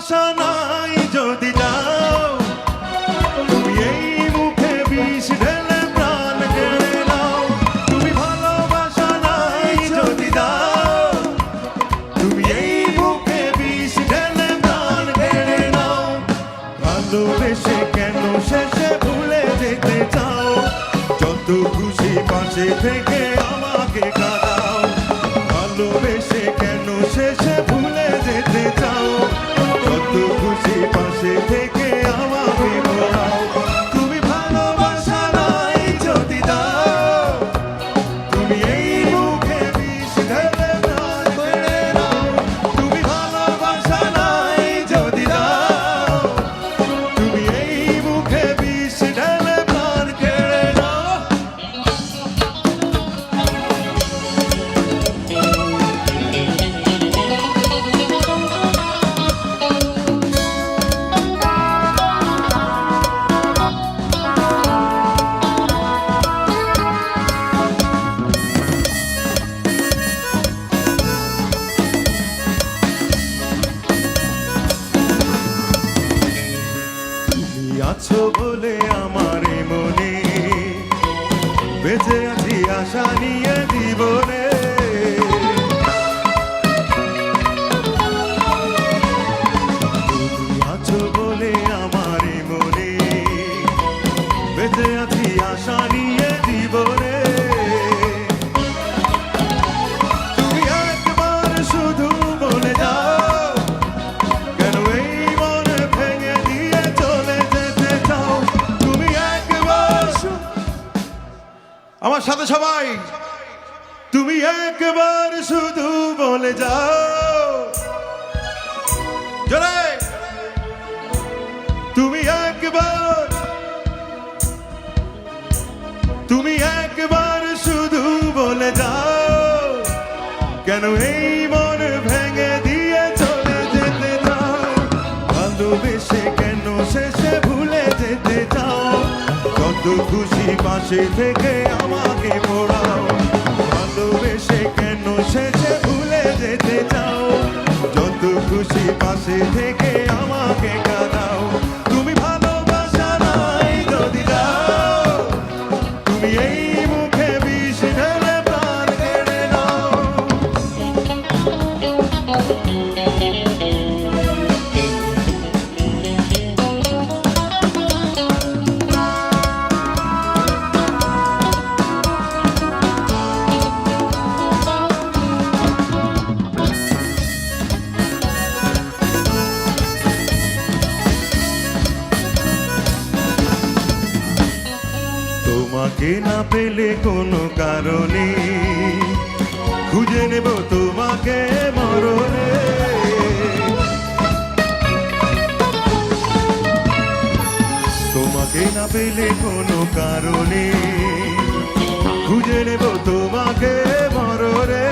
ভালোবাসা নাই যদি তুমি এই মুখে বিষ ঢেলে কেড়ে নাও। তুমি তুমি এই মুখে কেড়ে নাও। কেন শেষে যেতে খুশি থেকে আমাকে কাঁদাও ভালোবেসে কেন শেষে আছো বলে আমার মনে। বেঁচে আছি আশা নিয়ে জীবনে আমার সাথে সবাই। তুমি একবার শুধু বলে যাও। তুমি একবার তুমি একবার শুধু বলে যাও। কেন এই মন ভেঙে দিয়ে চলে যেতে চাও? ভালোবেসে কেন শেষে কত খুশি পাশে থেকে আমাকে পড়াও। ভালোবেসে কেন সে ভুলে যেতে চাও? যত খুশি পাশে থেকে তোমাকে না পেলে কোনো কারণে। খুঁজে নেব তোমাকে মরণে। তোমাকে না পেলে কোনো কারণে। খুঁজে নেব তোমাকে মরণে।